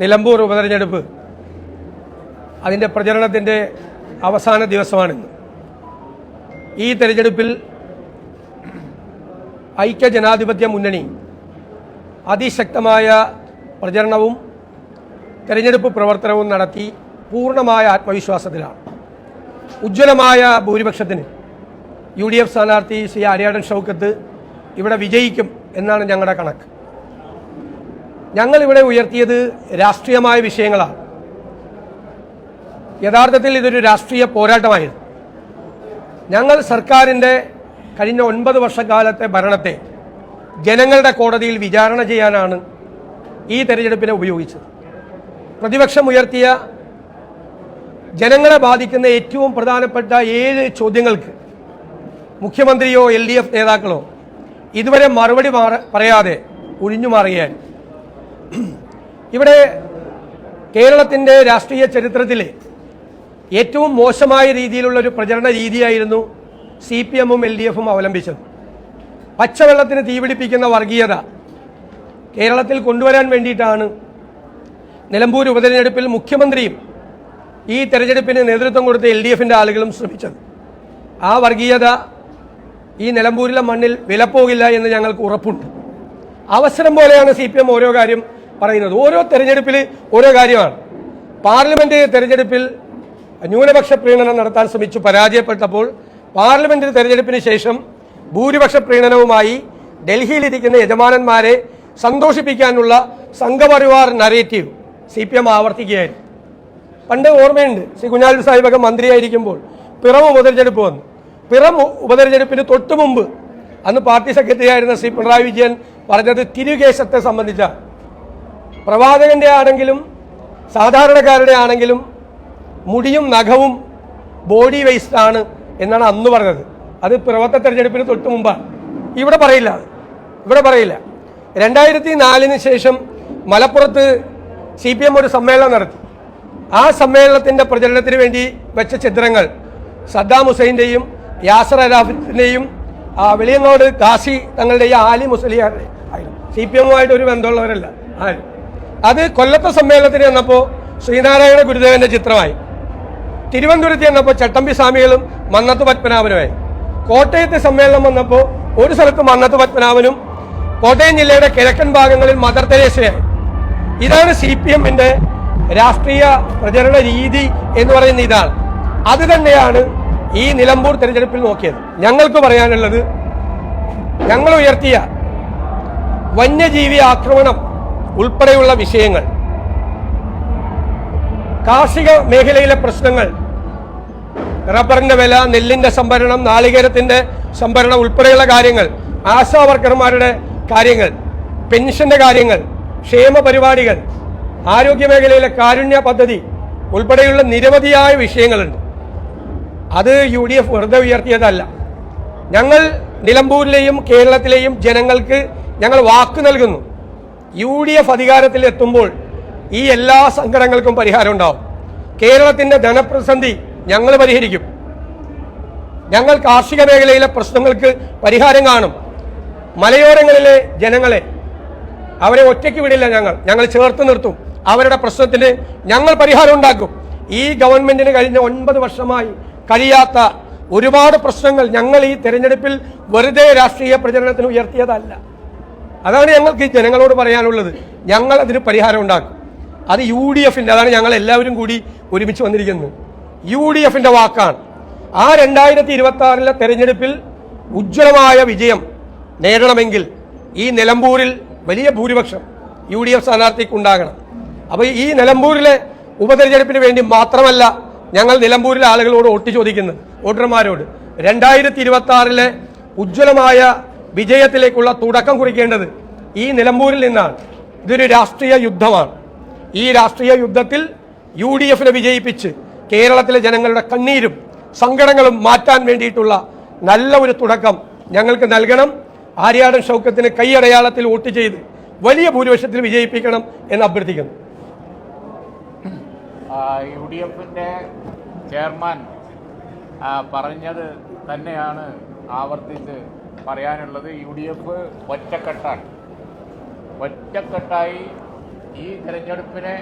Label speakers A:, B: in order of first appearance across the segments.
A: നിലമ്പൂർ ഉപതെരഞ്ഞെടുപ്പ്. അതിന്റെ പ്രചരണത്തിന്റെ അവസാന ദിവസമാണിന്ന്. ഈ തെരഞ്ഞെടുപ്പിൽ ഐക്യ ജനാധിപത്യ മുന്നണി അതിശക്തമായ പ്രചരണവും തെരഞ്ഞെടുപ്പ് പ്രവർത്തനവും നടത്തി പൂർണമായ ആത്മവിശ്വാസത്തിലാണ്. ഉജ്ജ്വലമായ ഭൂരിപക്ഷത്തിന് യു ഡി എഫ് സ്ഥാനാർത്ഥി ശ്രീ ആര്യാടൻ ഷൗക്കത്ത് ഇവിടെ വിജയിക്കും എന്നാണ് ഞങ്ങളുടെ കണക്ക്. ഞങ്ങളിവിടെ ഉയർത്തിയത് രാഷ്ട്രീയമായ വിഷയങ്ങളാണ്. യഥാർത്ഥത്തിൽ ഇതൊരു രാഷ്ട്രീയ പോരാട്ടമായിരുന്നു. ഞങ്ങൾ സർക്കാരിന്റെ കഴിഞ്ഞ ഒൻപത് വർഷക്കാലത്തെ ഭരണത്തെ ജനങ്ങളുടെ കോടതിയിൽ വിചാരണ ചെയ്യാനാണ് ഈ തെരഞ്ഞെടുപ്പിനെ ഉപയോഗിച്ചത്. പ്രതിപക്ഷം ഉയർത്തിയ ജനങ്ങളെ ബാധിക്കുന്ന ഏറ്റവും പ്രധാനപ്പെട്ട ഏഴ് ചോദ്യങ്ങൾക്ക് മുഖ്യമന്ത്രിയോ എൽ ഡി എഫ് നേതാക്കളോ ഇതുവരെ മറുപടി പറയാതെ ഒഴിഞ്ഞു മാറുകയാണ് ഇവിടെ കേരളത്തിന്റെ രാഷ്ട്രീയ ചരിത്രത്തിലെ ഏറ്റവും മോശമായ രീതിയിലുള്ള ഒരു പ്രചരണ രീതിയായിരുന്നു സി പി എമ്മും എൽ ഡി എഫും അവലംബിച്ചത്. പച്ചവെള്ളത്തിന് തീപിടിപ്പിക്കുന്ന വർഗീയത കേരളത്തിൽ കൊണ്ടുവരാൻ വേണ്ടിയിട്ടാണ് നിലമ്പൂർ ഉപതെരഞ്ഞെടുപ്പിൽ മുഖ്യമന്ത്രിയും ഈ തെരഞ്ഞെടുപ്പിന് നേതൃത്വം കൊടുത്ത എൽ ഡി എഫിന്റെ ആളുകളും ശ്രമിച്ചത്. ആ വർഗീയത ഈ നിലമ്പൂരിലെ മണ്ണിൽ വിലപ്പോകില്ല എന്ന് ഞങ്ങൾക്ക് ഉറപ്പുണ്ട്. അവസരം പോലെയാണ് സി പി എം ഓരോ കാര്യം പറയുന്നത്. ഓരോ തെരഞ്ഞെടുപ്പിൽ ഓരോ കാര്യമാണ്. പാർലമെന്റ് തെരഞ്ഞെടുപ്പിൽ ന്യൂനപക്ഷ പ്രീണനം നടത്താൻ ശ്രമിച്ചു പരാജയപ്പെട്ടപ്പോൾ പാർലമെന്റ് തെരഞ്ഞെടുപ്പിന് ശേഷം ഭൂരിപക്ഷ പ്രീണനവുമായി ഡൽഹിയിലിരിക്കുന്ന യജമാനന്മാരെ സന്തോഷിപ്പിക്കാനുള്ള Sangh Parivar narrative C P M ആവർത്തിക്കുകയായിരുന്നു. പണ്ട് ഓർമ്മയുണ്ട് ശ്രീ കുഞ്ഞാലി സാഹിബൊക്കെ മന്ത്രിയായിരിക്കുമ്പോൾ പിറം ഉപതെരഞ്ഞെടുപ്പ് വന്നു. പിറം ഉപതെരഞ്ഞെടുപ്പിന് തൊട്ടു മുമ്പ് അന്ന് പാർട്ടി സെക്രട്ടറി ആയിരുന്ന ശ്രീ പിണറായി വിജയൻ പറഞ്ഞത് തിരുകേശത്തെ സംബന്ധിച്ച പ്രവാചകന്റെ ആണെങ്കിലും സാധാരണക്കാരുടെ ആണെങ്കിലും മുടിയും നഖവും ബോഡി വേസ്റ്റ് ആണ് എന്നാണ് അന്ന് പറഞ്ഞത്. അത് പ്രവർത്ത തെരഞ്ഞെടുപ്പിന് തൊട്ട് മുമ്പാണ്. ഇവിടെ പറയില്ല ഇവിടെ പറയില്ല. രണ്ടായിരത്തി നാലിന് ശേഷം മലപ്പുറത്ത് സി പി എം ഒരു സമ്മേളനം നടത്തി. ആ സമ്മേളനത്തിന്റെ പ്രചരണത്തിന് വേണ്ടി വെച്ച ചിത്രങ്ങൾ സദ്ദാം ഹുസൈന്റെയും യാസർ അറാഫിന്റെയും വെളിയങ്ങോട് കാസി തങ്ങളുടെയും ആലി മുസലിയാരുടെ ആയിരുന്നു. സി പി എമ്മുമായിട്ട് ഒരു ബന്ധമുള്ളവരല്ല ആരും. അത് കൊല്ലത്തെ സമ്മേളനത്തിന് ചെന്നപ്പോൾ ശ്രീനാരായണ ഗുരുദേവന്റെ ചിത്രമായി. തിരുവനന്തപുരത്ത് ചെന്നപ്പോൾ ചട്ടമ്പി സ്വാമികളും മന്നത്ത് പത്മനാഭനുമായി. കോട്ടയത്തെ സമ്മേളനം വന്നപ്പോൾ ഒരു സ്ഥലത്ത് മന്നത്ത് പത്മനാഭനും കോട്ടയം ജില്ലയുടെ കിഴക്കൻ ഭാഗങ്ങളിൽ മദർ തെരേസയായി ഇതാണ് സി പി എമ്മിന്റെ രാഷ്ട്രീയ പ്രചരണ രീതി എന്ന് പറയുന്ന ഇതാണ്. അത് തന്നെയാണ് ഈ നിലമ്പൂർ തെരഞ്ഞെടുപ്പിൽ നോക്കിയത്. ഞങ്ങൾക്ക് പറയാനുള്ളത് ഞങ്ങൾ ഉയർത്തിയ വന്യജീവി ആക്രമണം ഉൾപ്പെടെയുള്ള വിഷയങ്ങൾ കാർഷിക മേഖലയിലെ പ്രശ്നങ്ങൾ റബ്ബറിന്റെ വില നെല്ലിന്റെ സംഭരണം നാളികേരത്തിന്റെ സംഭരണം ഉൾപ്പെടെയുള്ള കാര്യങ്ങൾ ആശാ വർക്കർമാരുടെ കാര്യങ്ങൾ പെൻഷന്റെ കാര്യങ്ങൾ ക്ഷേമ പരിപാടികൾ ആരോഗ്യ മേഖലയിലെ കാരുണ്യ പദ്ധതി ഉൾപ്പെടെയുള്ള നിരവധിയായ വിഷയങ്ങളുണ്ട്. അത് യു ഡി എഫ് വെറുതെ ഉയർത്തിയതല്ല. ഞങ്ങൾ നിലമ്പൂരിലെയും കേരളത്തിലെയും ജനങ്ങൾക്ക് ഞങ്ങൾ വാക്ക് നൽകുന്നു. യു ഡി എഫ് അധികാരത്തിൽ എത്തുമ്പോൾ ഈ എല്ലാ സങ്കടങ്ങൾക്കും പരിഹാരം ഉണ്ടാവും. കേരളത്തിന്റെ ധനപ്രതിസന്ധി ഞങ്ങൾ പരിഹരിക്കും. ഞങ്ങൾ കാർഷിക മേഖലയിലെ പ്രശ്നങ്ങൾക്ക് പരിഹാരം കാണും. മലയോരങ്ങളിലെ ജനങ്ങളെ അവരെ ഒറ്റയ്ക്ക് വിടില്ല ഞങ്ങൾ. ഞങ്ങൾ ചേർത്ത് നിർത്തും. അവരുടെ പ്രശ്നത്തിന് ഞങ്ങൾ പരിഹാരം ഉണ്ടാക്കും. ഈ ഗവൺമെന്റിന് കഴിഞ്ഞ ഒൻപത് വർഷമായി കഴിയാത്ത ഒരുപാട് പ്രശ്നങ്ങൾ ഞങ്ങൾ ഈ തെരഞ്ഞെടുപ്പിൽ വെറുതെ രാഷ്ട്രീയ പ്രചരണത്തിന് ഉയർത്തിയതല്ല. അതാണ് ഞങ്ങൾക്ക് ജനങ്ങളോട് പറയാനുള്ളത്. ഞങ്ങൾ അതിന് പരിഹാരം ഉണ്ടാക്കും. അത് യു ഡി എഫിന്റെ അതാണ് ഞങ്ങൾ എല്ലാവരും കൂടി ഒരുമിച്ച് വന്നിരിക്കുന്നത്. യു ഡി എഫിന്റെ വാക്കാണ്. ആ രണ്ടായിരത്തി ഇരുപത്തി ആറിലെ തെരഞ്ഞെടുപ്പിൽ ഉജ്ജ്വലമായ വിജയം നേടണമെങ്കിൽ ഈ നിലമ്പൂരിൽ വലിയ ഭൂരിപക്ഷം യു ഡി എഫ് സ്ഥാനാർത്ഥിക്ക് ഉണ്ടാകണം അപ്പോൾ ഈ നിലമ്പൂരിലെ ഉപതെരഞ്ഞെടുപ്പിന് വേണ്ടി മാത്രമല്ല ഞങ്ങൾ നിലമ്പൂരിലെ ആളുകളോട് ഒട്ടി ചോദിക്കുന്നത് വോട്ടർമാരോട്. രണ്ടായിരത്തി ഇരുപത്തി ആറിലെ ഉജ്ജ്വലമായ വിജയത്തിലേക്കുള്ള തുടക്കം കുറിക്കേണ്ടത് ഈ നിലമ്പൂരിൽ നിന്നാണ് ഇതൊരു രാഷ്ട്രീയ യുദ്ധമാണ്. ഈ രാഷ്ട്രീയ യുദ്ധത്തിൽ യു ഡി എഫിനെ വിജയിപ്പിച്ച് കേരളത്തിലെ ജനങ്ങളുടെ കണ്ണീരും സങ്കടങ്ങളും മാറ്റാൻ വേണ്ടിയിട്ടുള്ള നല്ല ഒരു തുടക്കം ഞങ്ങൾക്ക് നൽകണം. ആര്യാടൻ ഷൗക്കത്തിന് കൈയടയാളത്തിൽ വോട്ട് ചെയ്ത് വലിയ ഭൂരിപക്ഷത്തിൽ വിജയിപ്പിക്കണം എന്ന് അഭ്യർത്ഥിക്കുന്നു.
B: യു ഡി എഫിന്റെ ചെയർമാൻ പറഞ്ഞത് തന്നെയാണ് ആവർത്തിച്ച് പറയാനുള്ളത്. യു ഡി എഫ് ഒറ്റക്കെട്ടാണ്. ഒറ്റക്കെട്ടായി ഈ തിരഞ്ഞെടുപ്പിനെ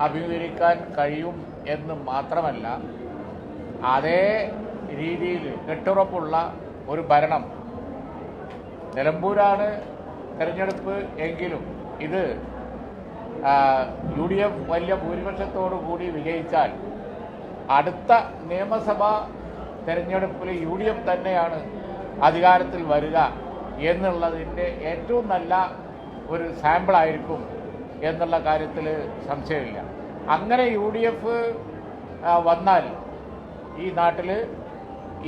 B: അഭിമുഖീകരിക്കാൻ കഴിയും എന്ന് മാത്രമല്ല അതേ രീതിയിൽ കെട്ടുറപ്പുള്ള ഒരു ഭരണം. നിലമ്പൂരാണ് തിരഞ്ഞെടുപ്പ് എങ്കിലും ഇത് യു ഡി എഫ് വലിയ ഭൂരിപക്ഷത്തോടു കൂടി വിജയിച്ചാൽ അടുത്ത നിയമസഭാ തെരഞ്ഞെടുപ്പിൽ യു ഡി എഫ് തന്നെയാണ് അധികാരത്തിൽ വരിക എന്നുള്ളതിന്റെ ഏറ്റവും നല്ല ഒരു സാമ്പിളായിരിക്കും എന്നുള്ള കാര്യത്തിൽ സംശയമില്ല. അങ്ങനെ യു ഡി എഫ് വന്നാൽ ഈ നാട്ടിൽ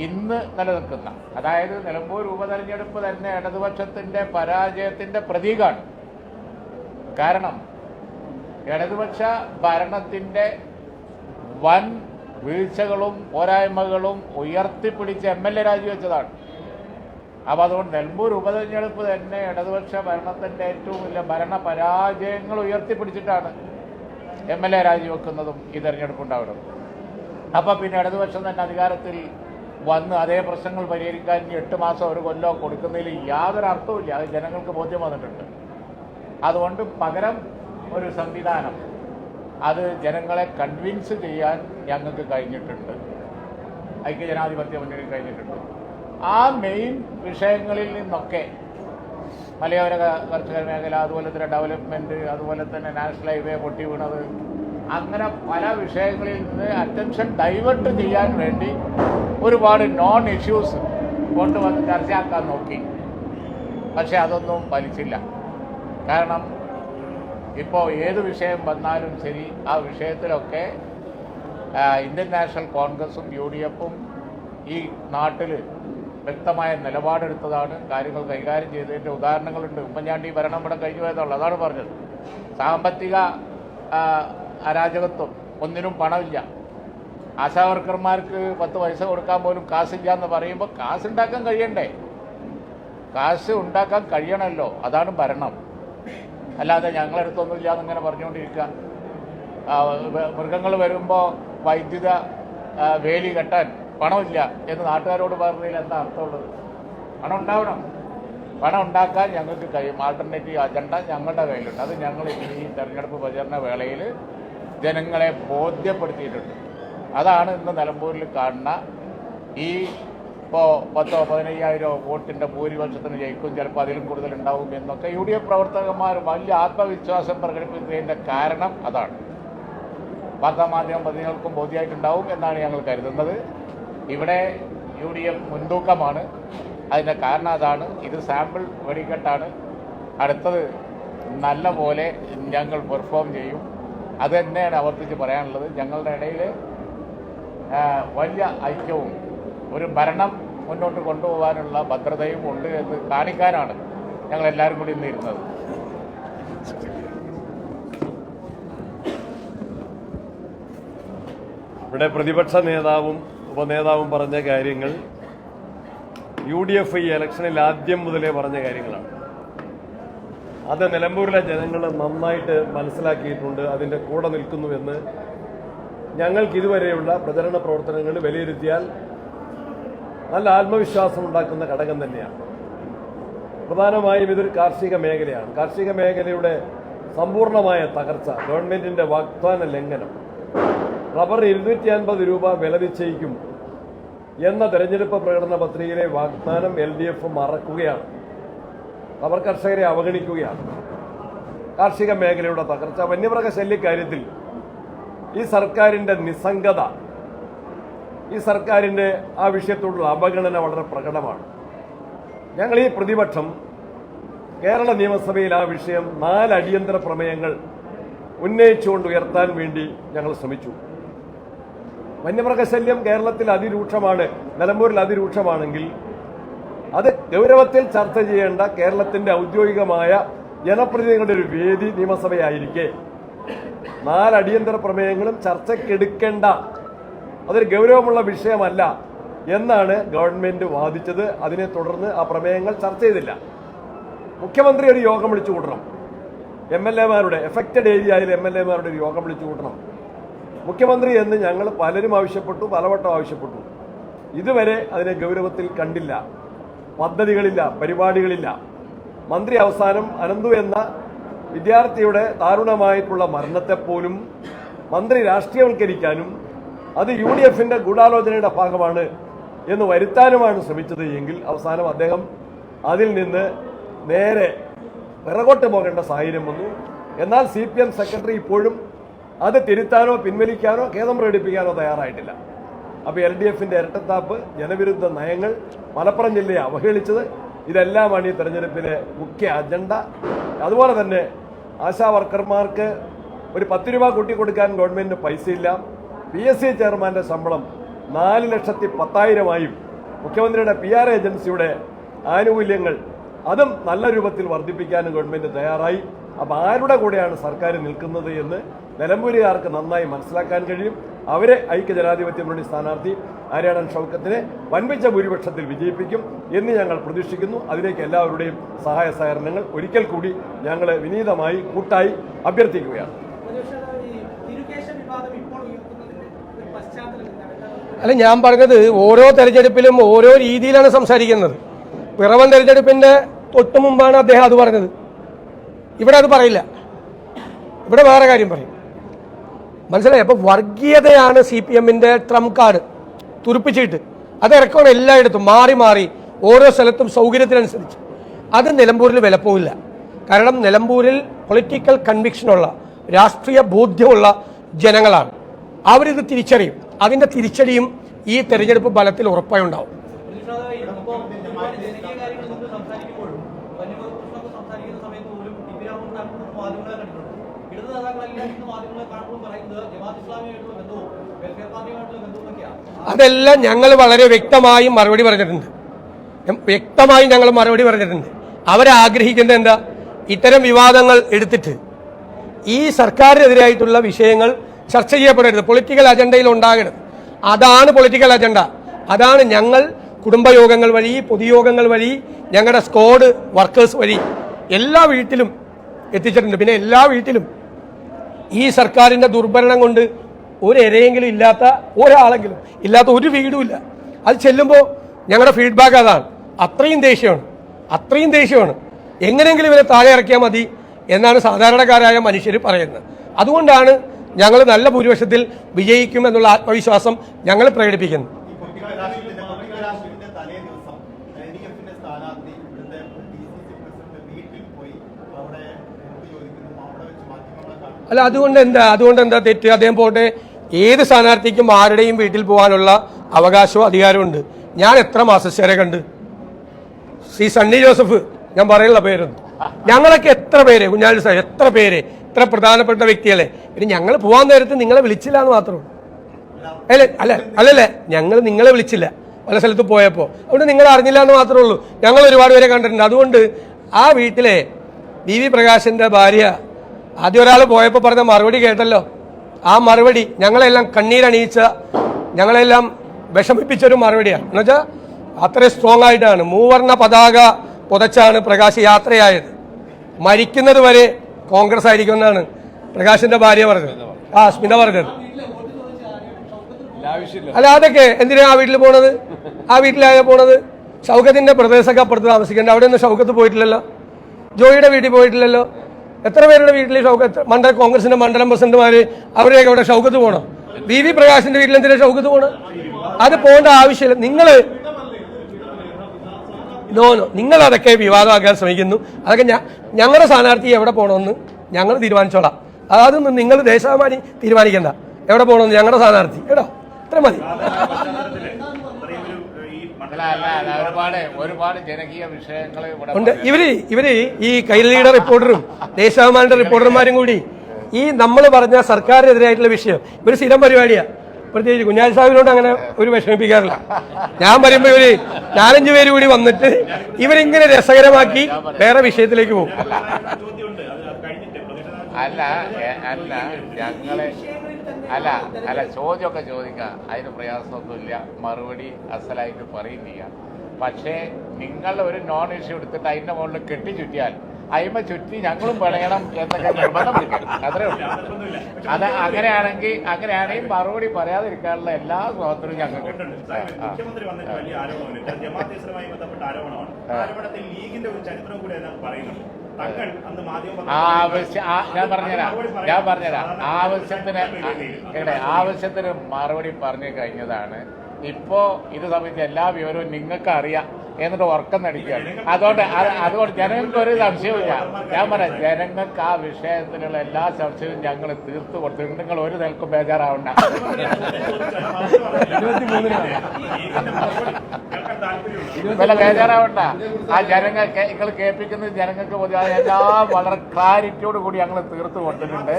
B: ഇന്ന് നിലനിൽക്കുന്ന അതായത് നിലമ്പൂർ ഉപതെരഞ്ഞെടുപ്പ് തന്നെ ഇടതുപക്ഷത്തിന്റെ പരാജയത്തിന്റെ പ്രതീകമാണ് കാരണം ഇടതുപക്ഷ ഭരണത്തിന്റെ വൻ വീഴ്ചകളും പോരായ്മകളും ഉയർത്തിപ്പിടിച്ച് എം എൽ എ രാജിവെച്ചതാണ്. അപ്പോൾ അതുകൊണ്ട് നെൽമ്പൂർ ഉപതെരഞ്ഞെടുപ്പ് തന്നെ ഇടതുപക്ഷ ഭരണത്തിന്റെ ഏറ്റവും വലിയ ഭരണ പരാജയങ്ങൾ ഉയർത്തിപ്പിടിച്ചിട്ടാണ് എം എൽ എ രാജിവെക്കുന്നതും ഈ തെരഞ്ഞെടുപ്പ് ഉണ്ടാവുന്നത് അപ്പോൾ പിന്നെ ഇടതുപക്ഷം തന്നെ അധികാരത്തിൽ വന്ന് അതേ പ്രശ്നങ്ങൾ പരിഹരിക്കാൻ എട്ട് മാസം ഒരു കൊല്ലോ കൊടുക്കുന്നതിൽ യാതൊരു അർത്ഥവുമില്ല അത് ജനങ്ങൾക്ക് ബോധ്യം വന്നിട്ടുണ്ട്. അതുകൊണ്ട് പകരം ഒരു സംവിധാനം. അത് ജനങ്ങളെ കൺവിൻസ് ചെയ്യാൻ ഞങ്ങൾക്ക് കഴിഞ്ഞിട്ടുണ്ട്. ഐക്യജനാധിപത്യ മുന്നണി കഴിഞ്ഞിട്ടുണ്ട്. ആ മെയിൻ വിഷയങ്ങളിൽ നിന്നൊക്കെ മലയോര കർഷക മേഖല അതുപോലെ തന്നെ ഡെവലപ്മെന്റ് അതുപോലെ തന്നെ നാഷണൽ ഹൈവേ പൊട്ടി വീണത് അങ്ങനെ പല വിഷയങ്ങളിൽ നിന്ന് അറ്റൻഷൻ ഡൈവേർട്ട് ചെയ്യാൻ വേണ്ടി ഒരുപാട് നോൺ ഇഷ്യൂസ് കൊണ്ടുവന്ന് ചർച്ചയാക്കാൻ നോക്കി. പക്ഷെ അതൊന്നും ഫലിച്ചില്ല. കാരണം ഇപ്പോൾ ഏത് വിഷയം വന്നാലും ശരി ആ വിഷയത്തിലൊക്കെ ഇന്ത്യൻ നാഷണൽ കോൺഗ്രസും യു ഡി എഫും ഈ നാട്ടിൽ വ്യക്തമായ നിലപാടെടുത്തതാണ് കാര്യങ്ങൾ കൈകാര്യം ചെയ്തതിന്റെ ഉദാഹരണങ്ങളുണ്ട്. ഉമ്മൻചാണ്ടി ഭരണം ഇവിടെ കഴിഞ്ഞു പോയതുള്ളൂ അതാണ് പറഞ്ഞത്. സാമ്പത്തിക അരാജകത്വം ഒന്നിനും പണമില്ല. ആശാവർക്കർമാർക്ക് പത്ത് പൈസ കൊടുക്കാൻ പോലും കാശില്ല എന്ന് പറയുമ്പോൾ കാശ് ഉണ്ടാക്കാൻ കഴിയണ്ടേ? കാശ് ഉണ്ടാക്കാൻ കഴിയണമല്ലോ അതാണ് ഭരണം. അല്ലാതെ ഞങ്ങളടുത്തൊന്നുമില്ല എന്നിങ്ങനെ പറഞ്ഞുകൊണ്ടിരിക്കുക. മൃഗങ്ങൾ വരുമ്പോൾ വൈദ്യുത വേലി കെട്ടാൻ പണമില്ല എന്ന് നാട്ടുകാരോട് പറഞ്ഞതിൽ എന്താ അർത്ഥമുള്ളത്? പണം ഉണ്ടാവണം. പണം ഉണ്ടാക്കാൻ ഞങ്ങൾക്ക് കഴിയും. ആൾട്ടർനേറ്റീവ് അജണ്ട ഞങ്ങളുടെ കയ്യിലുണ്ട്. അത് ഞങ്ങൾ ഈ തെരഞ്ഞെടുപ്പ് പ്രചരണ വേളയിൽ ജനങ്ങളെ ബോധ്യപ്പെടുത്തിയിട്ടുണ്ട്. അതാണ് ഇന്ന് നിലമ്പൂരിൽ കാണുന്ന ഈ ഇപ്പോൾ പത്തോ പതിനയ്യായിരോ വോട്ടിന്റെ ഭൂരിപക്ഷത്തിന് ജയിക്കും. ചിലപ്പോൾ അതിലും കൂടുതൽ ഉണ്ടാവും എന്നൊക്കെ യു ഡി എഫ് പ്രവർത്തകന്മാർ വലിയ ആത്മവിശ്വാസം പ്രകടിപ്പിക്കുന്നതിന്റെ കാരണം അതാണ്. വാർത്താമാധ്യമ പ്രതിനിധികൾക്കും ബോധ്യമായിട്ടുണ്ടാവും എന്നാണ് ഞങ്ങൾ കരുതുന്നത്. ഇവിടെ യു ഡി എഫ് മുൻതൂക്കമാണ്. അതിന്റെ കാരണം അതാണ്. ഇത് സാമ്പിൾ വെടിക്കെട്ടാണ്. അടുത്തത് നല്ല പോലെ ഞങ്ങൾ പെർഫോം ചെയ്യും. അത് തന്നെയാണ് ആവർത്തിച്ച് പറയാനുള്ളത്. ഞങ്ങളുടെ ഇടയിൽ വലിയ ഐക്യവും ഒരു ഭരണം മുന്നോട്ട് കൊണ്ടുപോകാനുള്ള ഭദ്രതയും ഉണ്ട് എന്ന് കാണിക്കാനാണ് ഞങ്ങൾ എല്ലാവരും കൂടി ഇന്ന് ഇരുന്നത്.
C: ഇവിടെ പ്രതിപക്ഷ നേതാവും ഉപനേതാവും പറഞ്ഞ കാര്യങ്ങൾ യു ഡി എഫ് ഈ ഇലക്ഷനിൽ ആദ്യം മുതലേ പറഞ്ഞ കാര്യങ്ങളാണ്. അത് നിലമ്പൂരിലെ ജനങ്ങൾ നന്നായിട്ട് മനസ്സിലാക്കിയിട്ടുണ്ട് അതിന്റെ കൂടെ നിൽക്കുന്നുവെന്ന് ഞങ്ങൾക്ക് ഇതുവരെയുള്ള പ്രചരണ പ്രവർത്തനങ്ങൾ വിലയിരുത്തിയാൽ നല്ല ആത്മവിശ്വാസം ഉണ്ടാക്കുന്ന ഘടകം തന്നെയാണ്. പ്രധാനമായും ഇതൊരു കാർഷിക മേഖലയാണ്. കാർഷിക മേഖലയുടെ സമ്പൂർണമായ തകർച്ച ഗവൺമെന്റിന്റെ വാഗ്ദാന ലംഘനം റബ്ബർ ഇരുന്നൂറ്റി അൻപത് രൂപ വില നിശ്ചയിക്കും എന്ന തെരഞ്ഞെടുപ്പ് പ്രകടന പത്രികയിലെ വാഗ്ദാനം എൽ ഡി എഫ് മറക്കുകയാണ്. റബ്ബർ കർഷകരെ അവഗണിക്കുകയാണ്. കാർഷിക മേഖലയുടെ തകർച്ച. വന്യമൃഗ ശല്യക്കാര്യത്തിൽ ഈ സർക്കാരിന്റെ നിസ്സംഗത ഈ സർക്കാരിന്റെ ആ വിഷയത്തോടുള്ള അവഗണന വളരെ പ്രകടമാണ്. ഞങ്ങൾ ഈ പ്രതിപക്ഷം കേരള നിയമസഭയിൽ ആ വിഷയം നാല് അടിയന്തര പ്രമേയങ്ങൾ ഉന്നയിച്ചുകൊണ്ട് ഉയർത്താൻ വേണ്ടി ഞങ്ങൾ ശ്രമിച്ചു. വന്യമൃഗശല്യം കേരളത്തിൽ അതിരൂക്ഷമാണ്. നിലമ്പൂരിൽ അതിരൂക്ഷമാണെങ്കിൽ അത് ഗൗരവത്തിൽ ചർച്ച ചെയ്യേണ്ട കേരളത്തിന്റെ ഔദ്യോഗികമായ ജനപ്രതിനിധികളുടെ ഒരു വേദി നിയമസഭയായിരിക്കെ. നാല് അടിയന്തര പ്രമേയങ്ങളും ചർച്ചയ്ക്കെടുക്കേണ്ട. അതൊരു ഗൗരവമുള്ള വിഷയമല്ല എന്നാണ് ഗവൺമെന്റ് വാദിച്ചത്. അതിനെ തുടർന്ന് ആ പ്രമേയങ്ങൾ ചർച്ച ചെയ്തില്ല. മുഖ്യമന്ത്രി ഒരു യോഗം വിളിച്ചു കൂട്ടണം എം എൽ എമാരുടെ എഫക്റ്റഡ് ഏരിയയിൽ എം എൽ എമാരുടെ ഒരു യോഗം വിളിച്ചു കൂട്ടണം മുഖ്യമന്ത്രി എന്ന് ഞങ്ങൾ പലരും ആവശ്യപ്പെട്ടു പലവട്ടം ആവശ്യപ്പെട്ടു. ഇതുവരെ അതിനെ ഗൗരവത്തിൽ കണ്ടില്ല. പദ്ധതികളില്ല പരിപാടികളില്ല. മന്ത്രി അവസാനം അനന്തു എന്ന വിദ്യാർത്ഥിയുടെ ദാരുണമായിട്ടുള്ള മരണത്തെപ്പോലും മന്ത്രി രാഷ്ട്രീയവൽക്കരിക്കാനും അത് യു ഡി എഫിന്റെ ഗൂഢാലോചനയുടെ ഭാഗമാണ് എന്ന് വരുത്താനുമാണ് ശ്രമിച്ചത് എങ്കിൽ അവസാനം അദ്ദേഹം അതിൽ നിന്ന് നേരെ പിറകോട്ട് പോകേണ്ട സാഹചര്യം വന്നു. എന്നാൽ സി പി എം സെക്രട്ടറി ഇപ്പോഴും അത് തിരുത്താനോ പിൻവലിക്കാനോ ഖേദം പ്രകടിപ്പിക്കാനോ തയ്യാറായിട്ടില്ല. അപ്പോൾ എൽ ഡി എഫിന്റെ ഇരട്ടത്താപ്പ് ജനവിരുദ്ധ നയങ്ങൾ മലപ്പുറം ജില്ലയെ അവഹേളിച്ചത് ഇതെല്ലാമാണ് ഈ തെരഞ്ഞെടുപ്പിലെ മുഖ്യ അജണ്ട. അതുപോലെ തന്നെ ആശാ വർക്കർമാർക്ക് ഒരു പത്ത് രൂപ കൂട്ടി കൊടുക്കാൻ ഗവൺമെന്റിന് പൈസയില്ല. പി എസ് സി ചെയർമാന്റെ ശമ്പളം നാല് ലക്ഷത്തി പത്തായിരമായും മുഖ്യമന്ത്രിയുടെ പി ആർ ഏജൻസിയുടെ ആനുകൂല്യങ്ങൾ അതും നല്ല രൂപത്തിൽ വർദ്ധിപ്പിക്കാനും ഗവൺമെന്റ് തയ്യാറായി. അപ്പോൾ ആരുടെ കൂടെയാണ് സർക്കാർ നിൽക്കുന്നത് എന്ന് നിലമ്പൂരുകാർക്ക് നന്നായി മനസ്സിലാക്കാൻ കഴിയും. അവരെ ഐക്യ ജനാധിപത്യ മുന്നണി സ്ഥാനാർത്ഥി ആര്യാടൻ ഷൗക്കത്തിനെ വൻപിച്ച ഭൂരിപക്ഷത്തിൽ വിജയിപ്പിക്കും എന്ന് ഞങ്ങൾ പ്രതീക്ഷിക്കുന്നു. അതിലേക്ക് എല്ലാവരുടെയും സഹായ സഹകരണങ്ങൾ ഒരിക്കൽ കൂടി ഞങ്ങൾ വിനീതമായി കൂട്ടായി അഭ്യർത്ഥിക്കുകയാണ്.
A: അല്ല ഞാൻ പറഞ്ഞത് ഓരോ തെരഞ്ഞെടുപ്പിലും ഓരോ രീതിയിലാണ് സംസാരിക്കുന്നത്. പിറവൻ തെരഞ്ഞെടുപ്പിന്റെ തൊട്ടു മുമ്പാണ് അദ്ദേഹം അത് പറഞ്ഞത്. ഇവിടെ അത് പറയില്ല. ഇവിടെ വേറെ കാര്യം പറയും. മനസ്സിലായി? അപ്പൊ വർഗീയതയാണ് സി പി എമ്മിന്റെ ട്രംപ് കാർഡ് തുരുപ്പിച്ചിട്ട്. അത് ഇറക്കണം എല്ലായിടത്തും മാറി മാറി ഓരോ സ്ഥലത്തും സൗകര്യത്തിനനുസരിച്ച്. അത് നിലമ്പൂരിൽ വിലപ്പോവില്ല. കാരണം നിലമ്പൂരിൽ പൊളിറ്റിക്കൽ കൺവിക്ഷനുള്ള രാഷ്ട്രീയ ബോധ്യമുള്ള ജനങ്ങളാണ്. അവരിത് തിരിച്ചറിയും. അതിന്റെ തിരിച്ചടിയും ഈ തെരഞ്ഞെടുപ്പ് ഫലത്തിൽ ഉറപ്പായി ഉണ്ടാവും
D: ഇപ്പോൾ ഒരുപാട് ജനകീയ കാര്യങ്ങൾ നിങ്ങൾ സംസാരിക്കുമ്പോഴും വന്യജീവി പ്രശ്നമൊക്കെ സംസാരിക്കുന്ന സമയത്ത് പോലും ടി പി രാമൻ അടക്കമുള്ള മാധ്യമങ്ങളെ കണ്ടിട്ടുണ്ട് ഇടത് നേതാക്കളെല്ലാം ഇന്ന് മാധ്യമങ്ങളെ കാണുമ്പോഴും പറയുന്നത് ജമാഅത്ത് ഇസ്ലാമിയായിട്ടുള്ള ബന്ധവും വെൽഫെയർ പാർട്ടിയുമായിട്ടുള്ള ബന്ധവും ഒക്കെയാണ്
A: അതെല്ലാം ഞങ്ങൾ വളരെ വ്യക്തമായും മറുപടി പറഞ്ഞിട്ടുണ്ട്. വ്യക്തമായും ഞങ്ങൾ മറുപടി പറഞ്ഞിട്ടുണ്ട്. അവരാഗ്രഹിക്കുന്നത് എന്താ? ഇത്തരം വിവാദങ്ങൾ എടുത്തിട്ട് ഈ സർക്കാരിനെതിരായിട്ടുള്ള വിഷയങ്ങൾ ചർച്ച ചെയ്യപ്പെടരുത്. പൊളിറ്റിക്കൽ അജണ്ടയിൽ ഉണ്ടാകരുത്. അതാണ് പൊളിറ്റിക്കൽ അജണ്ട അതാണ് ഞങ്ങൾ കുടുംബയോഗങ്ങൾ വഴി പൊതുയോഗങ്ങൾ വഴി ഞങ്ങളുടെ സ്ക്വാഡ് വർക്കേഴ്സ് വഴി എല്ലാ വീട്ടിലും എത്തിച്ചിട്ടുണ്ട്. പിന്നെ എല്ലാ വീട്ടിലും ഈ സർക്കാരിന്റെ ദുർഭരണം കൊണ്ട് ഒരു ഇരയെങ്കിലും ഇല്ലാത്ത ഒരാളെങ്കിലും ഇല്ലാത്ത ഒരു വീടുമില്ല അത് ചെല്ലുമ്പോൾ ഞങ്ങളുടെ ഫീഡ്ബാക്ക് അതാണ്. അത്രയും ദേഷ്യമാണ്. അത്രയും ദേഷ്യമാണ്. എങ്ങനെയെങ്കിലും ഇവരെ താഴെ ഇറക്കിയാൽ മതി എന്നാണ് സാധാരണക്കാരായ മനുഷ്യർ പറയുന്നത്. അതുകൊണ്ടാണ് ഞങ്ങൾ നല്ല ഭൂരിപക്ഷത്തിൽ വിജയിക്കും എന്നുള്ള ആത്മവിശ്വാസം ഞങ്ങൾ പ്രകടിപ്പിക്കുന്നത്
E: ഈ പൊട്ടിക്കൽ രാഷ്ട്രീയത്തിന്റെ പൊട്ടിക്കൽ രാഷ്ട്രീയത്തിന്റെ തലേ ദിവസം എൽ ഡി എഫിന്റെ സ്ഥാനാർത്ഥി ഇവിടുത്തെ ഡി സി സി പ്രസിഡന്റ് വീട്ടിൽ പോയി അവിടെ വോട്ട് ചോദിക്കുന്നു അവിടെ വെച്ച് മാധ്യമങ്ങളെ കാണുന്നു
A: അല്ല അതുകൊണ്ട് എന്താ അതുകൊണ്ട് എന്താ തെറ്റ്? അദ്ദേഹം പോട്ടെ. ഏത് സ്ഥാനാർത്ഥിക്കും ആരുടെയും വീട്ടിൽ പോകാനുള്ള അവകാശവും ഉണ്ട്. ഞാൻ എത്ര മാസശ്ശേരെ കണ്ട്? ശ്രീ സണ്ണി ജോസഫ് ഞാൻ പറയുള്ള പേരൊന്നും. ഞങ്ങളൊക്കെ എത്ര പേര് കുഞ്ഞാലി സാർ എത്ര പേര് ഇത്ര പ്രധാനപ്പെട്ട വ്യക്തികളെ? ഇനി ഞങ്ങൾ പോകാൻ നേരത്ത് നിങ്ങളെ വിളിച്ചില്ല എന്ന് മാത്രമേ അല്ല അല്ല അല്ലല്ലേ ഞങ്ങൾ നിങ്ങളെ വിളിച്ചില്ല. പല സ്ഥലത്ത് പോയപ്പോൾ അതുകൊണ്ട് നിങ്ങൾ അറിഞ്ഞില്ല എന്ന് മാത്രമേ ഉള്ളൂ. ഞങ്ങൾ ഒരുപാട് പേരെ കണ്ടിട്ടുണ്ട്. അതുകൊണ്ട് ആ വീട്ടിലെ വി വി പ്രകാശിന്റെ ഭാര്യ ആദ്യം ഒരാൾ പോയപ്പോൾ പറഞ്ഞ മറുപടി കേട്ടല്ലോ. ആ മറുപടി ഞങ്ങളെല്ലാം കണ്ണീരണിയിച്ച ഞങ്ങളെല്ലാം വിഷമിപ്പിച്ചൊരു മറുപടിയാണ്. എന്നുവെച്ചാൽ അത്രയും സ്ട്രോങ് ആയിട്ടാണ്. മൂവർണ പതാക പുതച്ചാണ് പ്രകാശ് യാത്രയായത്. മരിക്കുന്നത് വരെ കോൺഗ്രസ് ആയിരിക്കും എന്നാണ് പ്രകാശിന്റെ ഭാര്യ പറഞ്ഞത്. ആ സ്മിത പറഞ്ഞത്. അല്ല അതൊക്കെ എന്തിനാ ആ വീട്ടിൽ പോണത്? ആ വീട്ടിലായ പോണത്? ഷൗക്കത്തിന്റെ പ്രദേശമൊക്കെ അപ്പുറത്ത് താമസിക്കേണ്ട. അവിടെ ഒന്നും ഷൗക്കത്ത് പോയിട്ടില്ലല്ലോ. ജോയിയുടെ വീട്ടിൽ പോയിട്ടില്ലല്ലോ. എത്ര പേരുടെ വീട്ടിൽ ഷൗക്കത്ത്? മണ്ഡല കോൺഗ്രസിന്റെ മണ്ഡലം പ്രസിഡന്റുമാര് അവരെയൊക്കെ അവിടെ ഷൗക്കത്ത് പോകണം വി വി പ്രകാശിന്റെ വീട്ടിൽ എന്തിനാ ഷൗക്കത്ത് പോകണം അത് പോകേണ്ട ആവശ്യമില്ല. നിങ്ങൾ നോ നോ. നിങ്ങൾ അതൊക്കെ വിവാദമാക്കാൻ ശ്രമിക്കുന്നു. അതൊക്കെ ഞങ്ങളുടെ സ്ഥാനാർത്ഥി എവിടെ പോകണമെന്ന് ഞങ്ങൾ തീരുമാനിച്ചോളാം. അതൊന്നും നിങ്ങൾ ദേശാഭിമാനി തീരുമാനിക്കണ്ട. എവിടെ പോകണമെന്ന് ഞങ്ങളുടെ സ്ഥാനാർത്ഥി. കേട്ടോ? ഇത്ര മതി
B: അല്ല അല്ല അല്ല ഒരുപാട് ഒരുപാട് ജനകീയ വിഷയങ്ങൾ ഇവിടെ
A: ഉണ്ട്. ഇവർ ഇവർ ഈ കൈരളിയുടെ റിപ്പോർട്ടറും ദേശാഭിമാനിയുടെ റിപ്പോർട്ടർമാരും കൂടി. ഈ നമ്മൾ പറഞ്ഞ സർക്കാരിനെതിരായിട്ടുള്ള വിഷയം ഇവർ സ്ഥിരം പരിപാടിയാ. പ്രത്യേകിച്ച് കുഞ്ഞാലി സാഹിബിനോട് അങ്ങനെ ഒരു വിഷമിപ്പിക്കാറില്ല. ഞാൻ പറയുമ്പോ ഇവർ നാലഞ്ച് പേര് കൂടി വന്നിട്ട് ഇവരിങ്ങനെ രസകരമാക്കി വേറെ വിഷയത്തിലേക്ക് പോകും.
B: അല്ല അല്ല ഞങ്ങളെ അല്ല അല്ല ചോദ്യമൊക്കെ ചോദിക്കാം അതിന് പ്രയാസമൊന്നുമില്ല. മറുപടി അസലായിട്ട് പറയുന്നില്ല പക്ഷേ നിങ്ങൾ ഒരു നോൺ ഇഷ്യൂ എടുത്തിട്ട് അതിന്റെ മുകളിൽ കെട്ടി ചുറ്റിയാൽ അയിമ ചുറ്റി ഞങ്ങളും പണയണം എന്നൊക്കെ നിർബന്ധം പിടിക്കണം അത്രേ ഉള്ളൂ. അത് അങ്ങനെയാണെങ്കിൽ അങ്ങനെയാണെങ്കിൽ മറുപടി പറയാതിരിക്കാനുള്ള എല്ലാ സ്വാതന്ത്ര്യവും ഞങ്ങൾക്ക്
F: മുഖ്യമന്ത്രി വന്നിട്ട് വലിയ ആരോപണമാണ്. ജമാഅത്ത് ഇസ്ലാമായി ബന്ധപ്പെട്ട ആരോപണമാണ്. ആരോപണത്തിൽ ലീഗിന്റെ ഒരു ചരിത്രം കൂടി പറയുന്നുണ്ട്
B: ഞാൻ പറഞ്ഞുതരാം. ഞാൻ പറഞ്ഞുതരാം. ആവശ്യത്തിന് ആവശ്യത്തിന് മറുപടി പറഞ്ഞു കഴിഞ്ഞതാണ്. ഇപ്പോ ഇത് സംബന്ധിച്ച് എല്ലാ വിവരവും നിങ്ങൾക്ക് അറിയാം എന്നിട്ട് ഉറക്കം നടിക്കുകയാണ്. അതുകൊണ്ട് അതുകൊണ്ട് ജനങ്ങൾക്ക് ഒരു സംശയവുമില്ല. ഞാൻ പറയാം ജനങ്ങൾക്ക് ആ വിഷയത്തിലുള്ള എല്ലാ സംശയവും ഞങ്ങൾ തീർത്തു കൊടുത്തു. നിങ്ങൾ ഒരു നിലക്കും ബേജാറാവണ്ട. ഇതുപോലെ ബേജാറാവണ്ട. ആ ജനങ്ങൾ നിങ്ങൾ കേൾപ്പിക്കുന്നത് ജനങ്ങൾക്ക് എല്ലാ വളരെ ക്ലാരിറ്റിയോട് കൂടി ഞങ്ങൾ തീർത്തു കൊടുത്തിട്ടുണ്ട്.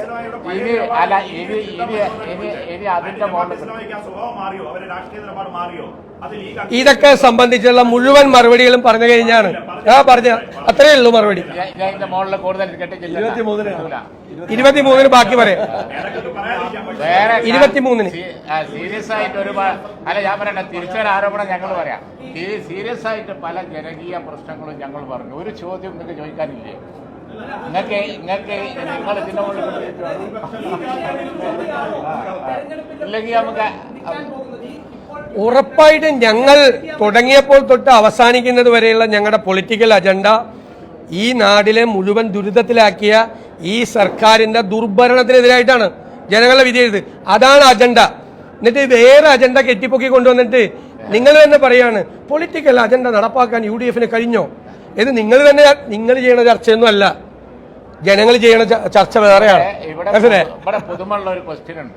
B: ഇനി അല്ല ഇനി ഇനി ഇനി അതിന്റെ
E: മോഡൽ മാറിയോ അവരുടെ രാഷ്ട്രീയ നിലപാട് മാറിയോ?
A: ഇതൊക്കെ സംബന്ധിച്ചുള്ള മുഴുവൻ മറുപടികളും പറഞ്ഞു കഴിഞ്ഞാണ്. ഞാൻ പറഞ്ഞ അത്രയേ ഉള്ളൂ മറുപടി. ഇരുപത്തിമൂന്നിന് ബാക്കി പറയാം. ഇരുപത്തിമൂന്നിന്.
B: സീരിയസ് ആയിട്ട് ഒരു അല്ല ഞാൻ പറയട്ടെ തിരിച്ചൊരു ആരോപണം ഞങ്ങൾ പറയാം. ഈ സീരിയസ് ആയിട്ട് പല ജനകീയ പ്രശ്നങ്ങളും ഞങ്ങൾ പറഞ്ഞു. ഒരു ചോദ്യം നിങ്ങൾക്ക് ചോദിക്കാനില്ലേ? നിങ്ങൾക്ക് നിങ്ങൾക്ക് നിങ്ങൾ ഇതിന്റെ മുകളിൽ ഇല്ലെങ്കിൽ നമുക്ക്
A: ഉറപ്പായിട്ടും ഞങ്ങൾ തുടങ്ങിയപ്പോൾ തൊട്ട് അവസാനിക്കുന്നത് വരെയുള്ള ഞങ്ങളുടെ പൊളിറ്റിക്കൽ അജണ്ട ഈ നാടിലെ മുഴുവൻ ദുരിതത്തിലാക്കിയ ഈ സർക്കാരിന്റെ ദുർഭരണത്തിനെതിരായിട്ടാണ് ജനങ്ങളെ വിധി എഴുത് അതാണ് അജണ്ട എന്നിട്ട് വേറെ അജണ്ട കെട്ടിപ്പൊക്കി കൊണ്ടുവന്നിട്ട് നിങ്ങൾ തന്നെ പറയാണ് പൊളിറ്റിക്കൽ അജണ്ട നടപ്പാക്കാൻ യു ഡി എഫിന് കഴിഞ്ഞോ? ഇത് നിങ്ങൾ തന്നെ നിങ്ങൾ ചെയ്യണ ചർച്ചയൊന്നും അല്ല. ജനങ്ങൾ ചെയ്യണ ചർച്ച വേറെയാണ്?
B: ഇവിടെ പുതുമുള്ള ഒരു ക്വസ്റ്റ്യൻ ഉണ്ട്.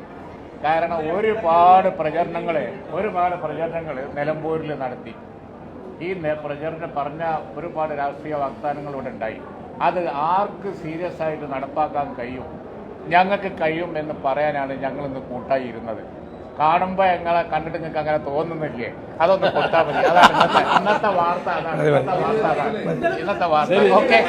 B: കാരണം ഒരുപാട് പ്രചരണങ്ങൾ ഒരുപാട് പ്രചരണങ്ങൾ നിലമ്പൂരിൽ നടത്തി. ഈ പ്രചരണം പറഞ്ഞ ഒരുപാട് രാഷ്ട്രീയ വാഗ്ദാനങ്ങൾ ഇവിടെ ഉണ്ടായി. അത് ആർക്ക് സീരിയസ് ആയിട്ട് നടപ്പാക്കാൻ കഴിയും? ഞങ്ങൾക്ക് കഴിയും എന്ന് പറയാനാണ് ഞങ്ങൾ ഇന്ന് കൂട്ടായി ഇരുന്നത് കാണുമ്പോൾ ഞങ്ങളെ കണ്ടിട്ട് നിങ്ങൾക്ക് അങ്ങനെ തോന്നുന്നില്ലേ? അതൊന്ന് കൊടുത്താൽ മതി. അതാണ് ഇന്നത്തെ ഇന്നത്തെ വാർത്ത അതാണ് ഇന്നത്തെ വാർത്ത അതാണ് ഇന്നത്തെ വാർത്ത. ഓക്കെ